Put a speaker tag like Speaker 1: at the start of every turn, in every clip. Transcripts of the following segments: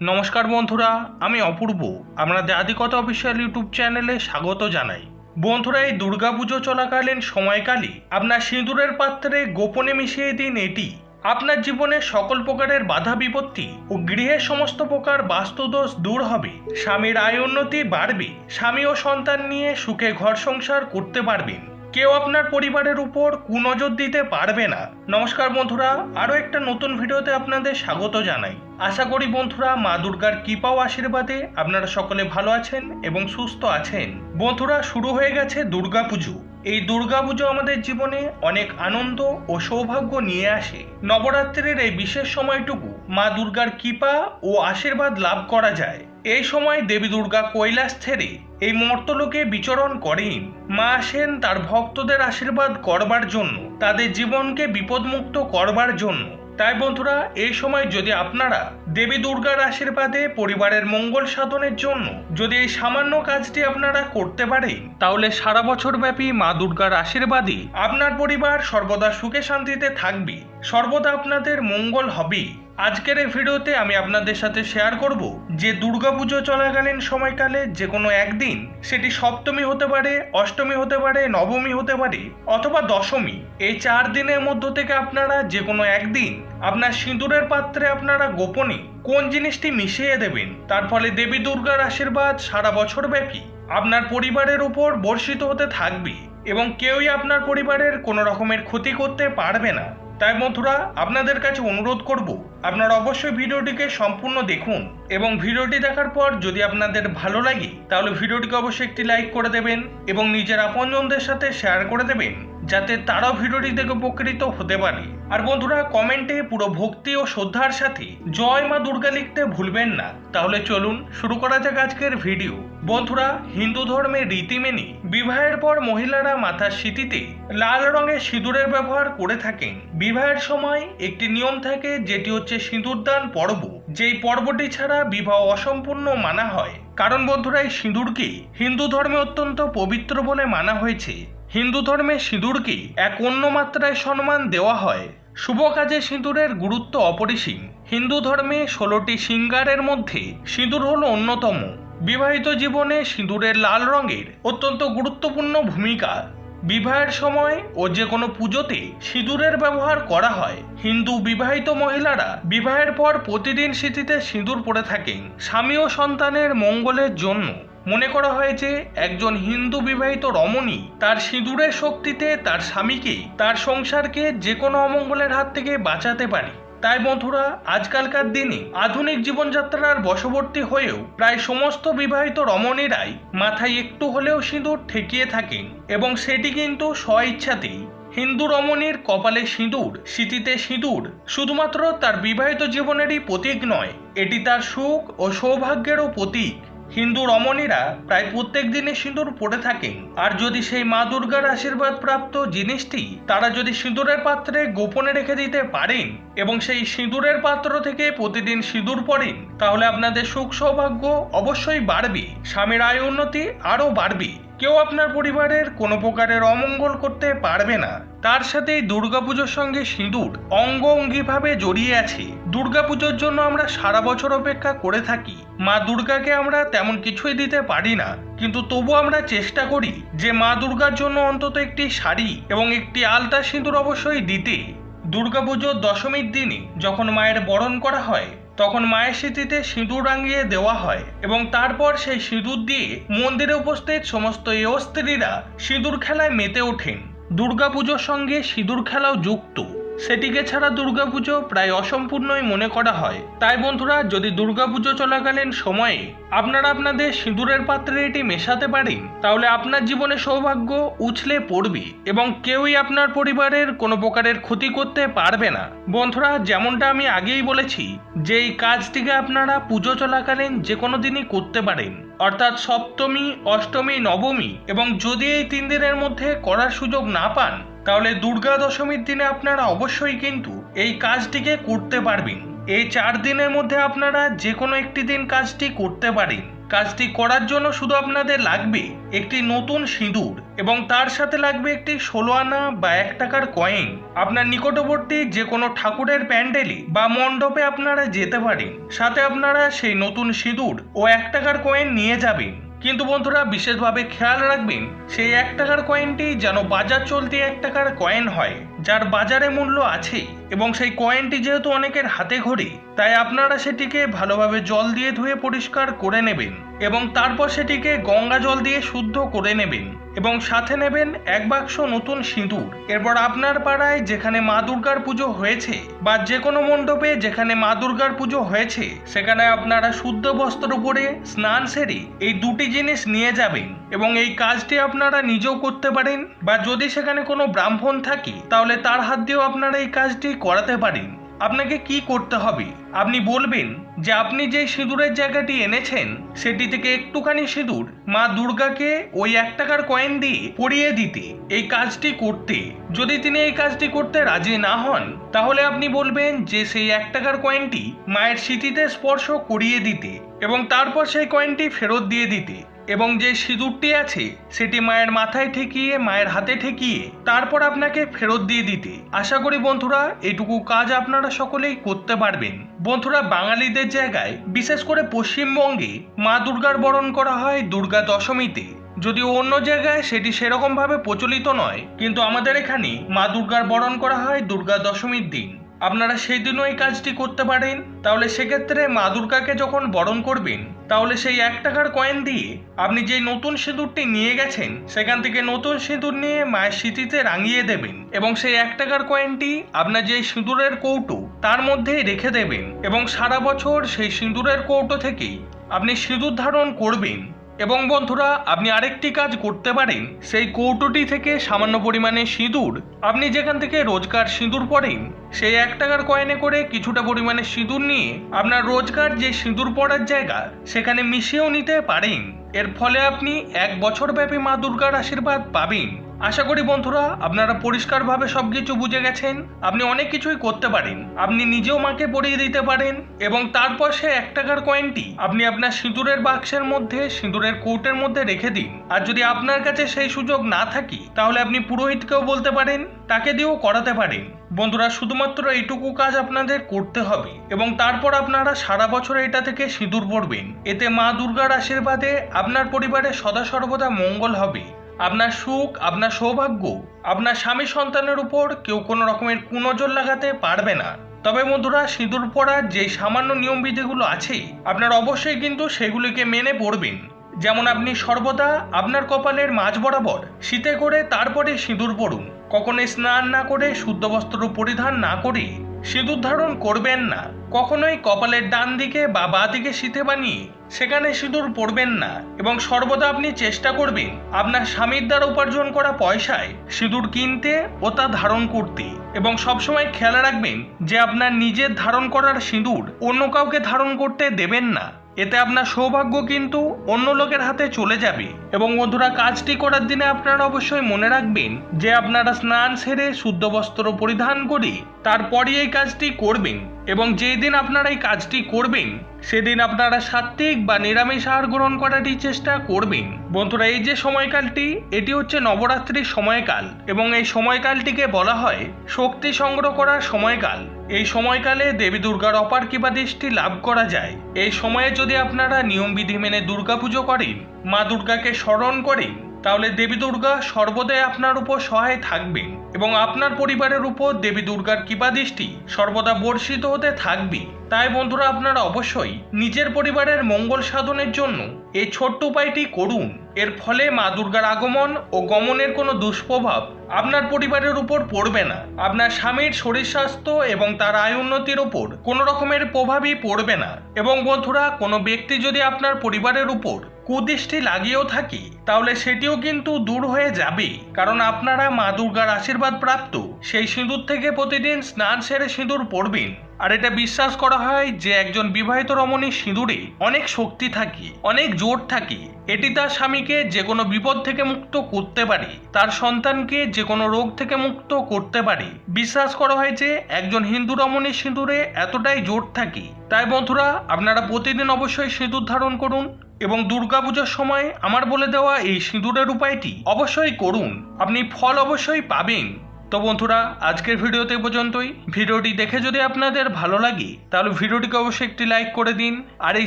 Speaker 1: নমস্কার বন্ধুরা, আমি অপূর্ব। আপনাদের আদিকতা অফিসিয়াল ইউটিউব চ্যানেলে স্বাগত জানাই। বন্ধুরা, এই দুর্গাপুজো চলাকালীন সময়কালে আপনার সিঁদুরের পাত্রে গোপনে মিশিয়ে দিন এটি। আপনার জীবনে সকল প্রকারের বাধা বিপত্তি ও গৃহের সমস্ত প্রকার বাস্তুদোষ দূর হবে। স্বামীর আয় উন্নতি বাড়বে। স্বামী ও সন্তান নিয়ে সুখে ঘর সংসার করতে পারবেন। কেউ আপনার পরিবারের উপর কুনজর দিতে পারবে না। নমস্কার বন্ধুরা, আরও একটা নতুন ভিডিওতে আপনাদের স্বাগত জানাই। আশা করি বন্ধুরা, মা দুর্গার কৃপা ও আশীর্বাদে আপনারা সকলে ভালো আছেন এবং সুস্থ আছেন। বন্ধুরা, শুরু হয়ে গেছে দুর্গাপুজো। এই দুর্গাপুজো আমাদের জীবনে অনেক আনন্দ ও সৌভাগ্য নিয়ে আসে। নবরাত্রির এই বিশেষ সময়টুকু মা দুর্গার কৃপা ও আশীর্বাদ লাভ করা যায়। এই সময় দেবী দুর্গা কৈলাস ছেড়ে এই মর্তলোকে বিচরণ করেন। মা আসেন তার ভক্তদের আশীর্বাদ করবার জন্য, তাদের জীবনকে বিপদমুক্ত করবার জন্য। তাই বন্ধুরা, এই সময় যদি আপনারা দেবী দুর্গার আশীর্বাদে পরিবারের মঙ্গল সাধনের জন্য যদি এই সামান্য কাজটি আপনারা করতে পারেন, তাহলে সারা বছর ব্যাপী মা দুর্গার আশীর্বাদে আপনার পরিবার সর্বদা সুখে শান্তিতে থাকবে। সর্বদা আপনাদের মঙ্গল হবে। আজকের এই ভিডিওতে আমি আপনাদের সাথে শেয়ার করব যে দুর্গাপুজো চলাকালীন সময়কালে যে কোনো একদিন, সেটি সপ্তমী হতে পারে, অষ্টমী হতে পারে, নবমী হতে পারে, অথবা দশমী, এই চার দিনের মধ্য থেকে আপনারা যে কোনো একদিন আপনার সিঁদুরের পাত্রে আপনারা গোপনে কোন জিনিসটি মিশিয়ে দেবেন, তার ফলে দেবী দুর্গার আশীর্বাদ সারা বছর ব্যাপী আপনার পরিবারের উপর বর্ষিত হতে থাকবে এবং কেউই আপনার পরিবারের কোনো রকমের ক্ষতি করতে পারবে না। তাই বন্ধুরা, আপনাদের কাছে অনুরোধ করব, আপনারা অবশ্যই ভিডিওটিকে সম্পূর্ণ দেখুন এবং ভিডিওটি দেখার পর যদি আপনাদের ভালো লাগে, তাহলে ভিডিওটিকে অবশ্যই একটি লাইক করে দেবেন এবং নিজের আপনজনদের সাথে শেয়ার করে দেবেন। যাতে তারাও ভিডিওটি দেখে উপকৃত হতে পারে। আর বন্ধুরা কমেন্টে পুরো ভক্তি ও শ্রদ্ধার সাথে জয় মা দুর্গা লিখতে ভুলবেন না। তাহলে চলুন শুরু করা যাক আজকের ভিডিও। বন্ধুরা, হিন্দু ধর্মের রীতি মেনে বিবাহের পর মহিলারা মাথার সিঁথিতে লাল রঙের সিঁদুরের ব্যবহার করে থাকেন। বিবাহের সময় একটি নিয়ম থাকে, যেটি হচ্ছে সিঁদুরদান পর্ব। যেই পর্বটি ছাড়া বিবাহ অসম্পূর্ণ মানা হয়। কারণ বন্ধুরা, এই সিঁদুরকে হিন্দু ধর্মে অত্যন্ত পবিত্র বলে মানা হয়েছে। হিন্দু ধর্মে সিঁদুরকে এক অন্য মাত্রায় সম্মান দেওয়া হয়। শুভ কাজে সিঁদুরের গুরুত্ব অপরিসীম। হিন্দু ধর্মে ষোলোটি সিঙ্গারের মধ্যে সিঁদুর হল অন্যতম। বিবাহিত জীবনে সিঁদুরের লাল রঙের অত্যন্ত গুরুত্বপূর্ণ ভূমিকা। বিবাহের সময় ও যে কোনো পুজোতে সিঁদুরের ব্যবহার করা হয়। হিন্দু বিবাহিত মহিলারা বিবাহের পর প্রতিদিন স্মৃতিতে সিঁদুর পরে থাকেন। স্বামী ও সন্তানের মঙ্গলের জন্য। মনে করা হয় যে একজন হিন্দু বিবাহিত রমণী তার সিঁদুরের শক্তিতে তার স্বামীকে, তার সংসারকে যে কোনো অমঙ্গলের হাত থেকে বাঁচাতে পারে। তাই বন্ধুরা, আজকালকার দিনে আধুনিক জীবনযাত্রার বশবর্তী হয়েও প্রায় সমস্ত বিবাহিত রমণীরাই মাথায় একটু হলেও সিঁদুর ঠেকিয়ে থাকেন এবং সেটি কিন্তু স্বইচ্ছাতেই হিন্দু রমণীর কপালে সিঁদুর, স্মৃতিতে সিঁদুর শুধুমাত্র তার বিবাহিত জীবনেরই প্রতীক নয়, এটি তার সুখ ও সৌভাগ্যেরও প্রতীক। হিন্দু রমণীরা প্রায় প্রত্যেক দিনে সিঁদুর পড়ে থাকেন। আর যদি সেই মা দুর্গার আশীর্বাদ প্রাপ্ত জিনিসটি তারা যদি সিঁদুরের পাত্রে গোপনে রেখে দিতে পারেন এবং সেই সিঁদুরের পাত্র থেকে প্রতিদিন সিঁদুর পড়েন, তাহলে আপনাদের সুখ সৌভাগ্য অবশ্যই বাড়বে। স্বামীর আয় উন্নতি আরও বাড়বে। কেউ আপনার পরিবারের কোনো প্রকারের অমঙ্গল করতে পারবে না। তার সাথে দুর্গাপুজোর সঙ্গে সিঁদুর অঙ্গ অঙ্গিভাবে জড়িয়ে আছে। দুর্গাপুজোর জন্য আমরা সারা বছর অপেক্ষা করে থাকি। মা দুর্গাকে আমরা তেমন কিছুই দিতে পারি না। কিন্তু তবু আমরা চেষ্টা করি যে মা দুর্গার জন্য অন্তত একটি শাড়ি এবং একটি আলতা সিঁদুর অবশ্যই দিতে। দুর্গাপুজোর দশমীর দিনে যখন মায়ের বরণ করা হয় তখন মায়ের স্মৃতিতে সিঁদুর রাঙিয়ে দেওয়া হয় এবং তারপর সেই সিঁদুর দিয়ে মন্দিরে উপস্থিত সমস্ত স্ত্রীরা সিঁদুর খেলায় মেতে ওঠেন। দুর্গাপুজোর সঙ্গে সিঁদুর খেলাও যুক্ত। সেটিকে ছাড়া দুর্গাপুজো প্রায় অসম্পূর্ণই মনে করা হয়। তাই বন্ধুরা, যদি দুর্গাপুজো চলাকালীন সময়ে আপনারা আপনাদের সিঁদুরের পাত্রে এটি মেশাতে পারেন, তাহলে আপনার জীবনে সৌভাগ্য উছলে পড়বে এবং কেউই আপনার পরিবারের কোনো প্রকারের ক্ষতি করতে পারবে না। বন্ধুরা, যেমনটা আমি আগেই বলেছি যে এই কাজটিকে আপনারা পুজো চলাকালীন যে কোনো দিনই করতে পারেন। অর্থাৎ সপ্তমী, অষ্টমী, নবমী এবং যদি এই তিন দিনের মধ্যে করার সুযোগ না পান তাহলে দুর্গা দশমীর দিনে আপনারা অবশ্যই কিন্তু এই কাজটিকে করতে পারবেন। এই চার দিনের মধ্যে আপনারা যে কোনো একটি দিন কাজটি করতে পারেন। কাজটি করার জন্য শুধু আপনাদের লাগবে একটি নতুন সিঁদুর এবং তার সাথে লাগবে একটি ষোলো আনা বা এক টাকার কয়েন। আপনার নিকটবর্তী যে কোনো ঠাকুরের প্যান্ডেলে বা মণ্ডপে আপনারা যেতে পারেন। সাথে আপনারা সেই নতুন সিঁদুর ও এক টাকার কয়েন নিয়ে যাবেন। কিন্তু বন্ধুরা, বিশেষভাবে খেয়াল রাখবেন, সেই এক টাকার কয়েনটি যেন বাজার চলতি এক টাকার কয়েন হয়, যার বাজারে মূল্য আছে এবং সেই কয়েনটি যেহেতু অনেকের হাতে ঘড়ি, তাই আপনারা সেটিকে ভালোভাবে জল দিয়ে ধুয়ে পরিষ্কার করে নেবেন এবং তারপর সেটিকে গঙ্গা জল দিয়ে শুদ্ধ করে নেবেন। এবং সাথে নেবেন এক বাক্স নতুন সিঁদুর। এরপর আপনার পাড়ায় যেখানে মা দুর্গার পুজো হয়েছে বা যে কোনো মণ্ডপে যেখানে মা দুর্গার পুজো হয়েছে, সেখানে আপনারা শুদ্ধ বস্ত্র পরে স্নান সেরে এই দুটি জিনিস নিয়ে যাবেন এবং এই কাজটি আপনারা নিজেও করতে পারেন বা যদি সেখানে কোনো ব্রাহ্মণ থাকে, তাহলে তার হাত দিয়েও আপনারা এই কাজটি করাতে পারেন। আপনাকে কি করতে হবে? আপনি বলবেন যে আপনি যে সিঁদুরের জায়গাটি এনেছেন, সেটি থেকে একটুখানি সিঁদুর মা দুর্গাকে ওই এক টাকার কয়েন দিয়ে পরিয়ে দিতে। এই কাজটি করতে। যদি তিনি এই কাজটি করতে রাজি না হন, তাহলে আপনি বলবেন যে সেই এক টাকার কয়েনটি মায়ের স্মৃতিতে স্পর্শ করিয়ে দিতে এবং তারপর সেই কয়েনটি ফেরত দিয়ে দিতে। এবং যে সিঁদুরটি আছে, সেটি মায়ের মাথায় ঠেকিয়ে, মায়ের হাতে ঠেকিয়ে, তারপর আপনাকে ফেরত দিয়ে দিতে। আশা করি বন্ধুরা, এটুকু কাজ আপনারা সকলেই করতে পারবেন। বন্ধুরা, বাঙালিদের জায়গায়, বিশেষ করে পশ্চিমবঙ্গে, মা দুর্গার বরণ করা হয় দুর্গা দশমীতে। যদিও অন্য জায়গায় সেটি সেরকমভাবে প্রচলিত নয়, কিন্তু আমাদের এখানে মা দুর্গার বরণ করা হয় দুর্গা দশমীর দিন। আপনারা সেই দিনও এই কাজটি করতে পারেন। তাহলে সেক্ষেত্রে মা দুর্গাকে যখন বরণ করবেন, তাহলে সেই এক টাকার কয়েন দিয়ে আপনি যেই নতুন সিঁদুরটি নিয়ে গেছেন, সেখান থেকে নতুন সিঁদুর নিয়ে মায়ের স্মৃতিতে রাঙিয়ে দেবেন এবং সেই এক টাকার কয়েনটি আপনার যে সিঁদুরের কৌটো, তার মধ্যেই রেখে দেবেন এবং সারা বছর সেই সিঁদুরের কৌটো থেকেই আপনি সিঁদুর ধারণ করবেন। এবং বন্ধুরা, আপনি আরেকটি কাজ করতে পারেন। সেই কৌটোটি থেকে সামান্য পরিমাণে সিঁদুর। আপনি যেখান থেকে রোজকার সিঁদুর পড়েন সেই এক টাকার কয়েনে করে কিছুটা পরিমাণে সিঁদুর নিয়ে আপনার রোজকার যে সিঁদুর পড়ার জায়গা, সেখানে মিশিয়েও নিতে পারেন। এর ফলে আপনি এক বছর ব্যাপী মা দুর্গার আশীর্বাদ পাবেন। আশা করি বন্ধুরা আপনারা পরিষ্কারভাবে সব কিছু বুঝে গেছেন। আপনি অনেক কিছুই করতে পারেন। আপনি নিজেও মাকে পরিয়ে দিতে পারেন এবং তারপর সে এক টাকার কয়েনটি আপনি আপনার সিঁদুরের বাক্সের মধ্যে, সিঁদুরের কৌটের মধ্যে রেখে দিন। আর যদি আপনার কাছে সেই সুযোগ না থাকে, তাহলে আপনি পুরোহিতকেও বলতে পারেন, তাকে দিয়েও করাতে পারেন। বন্ধুরা, শুধুমাত্র এইটুকু কাজ আপনাদের করতে হবে এবং তারপর আপনারা সারা বছর এটা থেকে সিঁদুর পড়বেন। এতে মা দুর্গার আশীর্বাদে আপনার পরিবারে সদা সর্বদা মঙ্গল হবে। আপনার সুখ, আপনার সৌভাগ্য, আপনার স্বামী সন্তানের উপর কেউ কোনো রকমের কুনজর লাগাতে পারবে না। তবে বন্ধুরা, সিঁদুর পড়ার যে সামান্য নিয়মবিধিগুলো আছে, আপনার অবশ্যই কিন্তু সেগুলিকে মেনে পড়বেন। যেমন আপনি সর্বদা আপনার কপালের মাঝ বরাবর শীতে করে তারপরে সিঁদুর পড়ুন। কখনোই স্নান না করে শুদ্ধ বস্ত্র পরিধান না করে সিঁদুর ধারণ করবেন না। কখনোই কপালের ডান দিকে বা বা দিকে শীতে বানিয়ে সেখানে সিঁদুর পড়বেন না এবং সর্বদা আপনি চেষ্টা করবেন আপনার স্বামীর দ্বারা উপার্জন করা পয়সায় সিঁদুর কিনতে ও তা ধারণ করতে এবং সবসময় খেয়াল রাখবেন যে আপনার নিজের ধারণ করার সিঁদুর অন্য কাউকে ধারণ করতে দেবেন না। এতে আপনার সৌভাগ্য কিন্তু অন্য লোকের হাতে চলে যাবে। এবং বন্ধুরা, কাজটি করার দিনে আপনারা অবশ্যই মনে রাখবেন যে আপনারা স্নান সেরে শুদ্ধ বস্ত্র পরিধান করে তারপরই এই কাজটি করবেন। এবং যেই দিন আপনারা এই কাজটি করবেন, সেদিন আপনারা সাত্ত্বিক বা নিরামিষ আহার গ্রহণ করারই চেষ্টা করবেন। বন্ধুরা, এই যে সময়কালটি, এটি হচ্ছে নবরাত্রির সময়কাল এবং এই সময়কালটিকে বলা হয় শক্তি সংগ্রহ করার সময়কাল। এই সময়কালে দেবী দুর্গার অপার কিবা দৃষ্টি লাভ করা যায়। এই সময়ে যদি আপনারা নিয়মবিধি মেনে দুর্গাপুজো করেন, মা দুর্গাকে স্মরণ করেন, তাহলে দেবী দুর্গা সর্বদাই আপনার উপর সহায় থাকবেন। এবং আপনার পরিবারের উপর দেবী দুর্গার কৃপাদৃষ্টি সর্বদা বর্ষিত হতে থাকবে। তাই বন্ধুরা, আপনারা অবশ্যই নিজের পরিবারের মঙ্গল সাধনের জন্য এই ছোট্ট উপায়টি করুন। এর ফলে মা দুর্গার আগমন ও গমনের কোনো দুষ্প্রভাব আপনার পরিবারের উপর পড়বে না। আপনার স্বামীর শরীর স্বাস্থ্য এবং তার আয় উন্নতির উপর কোনো রকমের প্রভাবই পড়বে না। এবং বন্ধুরা, কোনো ব্যক্তি যদি আপনার পরিবারের উপর কুদৃষ্টি লাগিয়েও থাকি, তাহলে সেটিও কিন্তু দূর হয়ে যাবে কারণ আপনারা মা দুর্গার আশীর্বাদ প্রাপ্ত, সেই সিঁদুর থেকে প্রতিদিন স্নান সেরে সিঁদুর পড়বেন। আর এটা বিশ্বাস করা হয় যে একজন বিবাহিত রমণীর সিঁদুরে অনেক শক্তি থাকে, অনেক জোর থাকে। এটি তার স্বামীকে যে কোনো বিপদ থেকে মুক্ত করতে পারে, তার সন্তানকে যে কোনো রোগ থেকে মুক্ত করতে পারে। বিশ্বাস করা হয় যে একজন হিন্দু রমণীর সিঁদুরে এতটাই জোর থাকে। তাই বন্ধুরা, আপনারা প্রতিদিন অবশ্যই সিঁদুর ধারণ করুন এবং দুর্গাপূজার সময় আমার বলে দেওয়া এই সিঁদুরের উপায়টি অবশ্যই করুন। আপনি ফল অবশ্যই পাবেন। তো বন্ধুরা, আজকের ভিডিওতে পর্যন্তই। ভিডিওটি দেখে যদি আপনাদের ভালো লাগে, তাহলে ভিডিওটিকে অবশ্যই একটি লাইক করে দিন। আর এই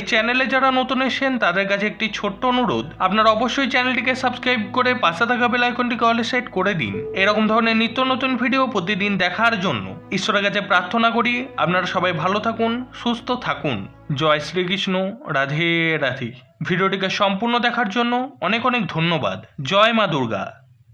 Speaker 1: চ্যানেলে যারা নতুন এসেছেন, তাদের কাছে একটি ছোট্ট অনুরোধ, আপনারা অবশ্যই চ্যানেলটিকে সাবস্ক্রাইব করে পাশে থাকা বেল আইকনটিকে অলে সেট করে দিন। এরকম ধরনের নিত্য নতুন ভিডিও প্রতিদিন দেখার জন্য ঈশ্বরের কাছে প্রার্থনা করি, আপনারা সবাই ভালো থাকুন, সুস্থ থাকুন। জয় শ্রীকৃষ্ণ, রাধে রাধে। ভিডিওটিকে সম্পূর্ণ দেখার জন্য অনেক অনেক ধন্যবাদ। জয় মা দুর্গা।